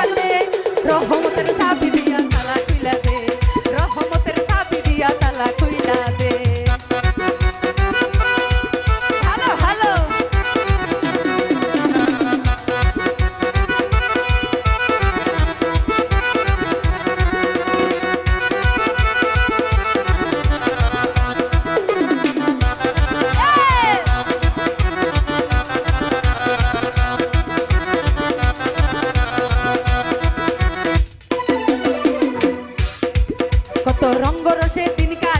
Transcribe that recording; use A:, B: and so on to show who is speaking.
A: ফালে রহম তো রঙ্গরসে তিনকার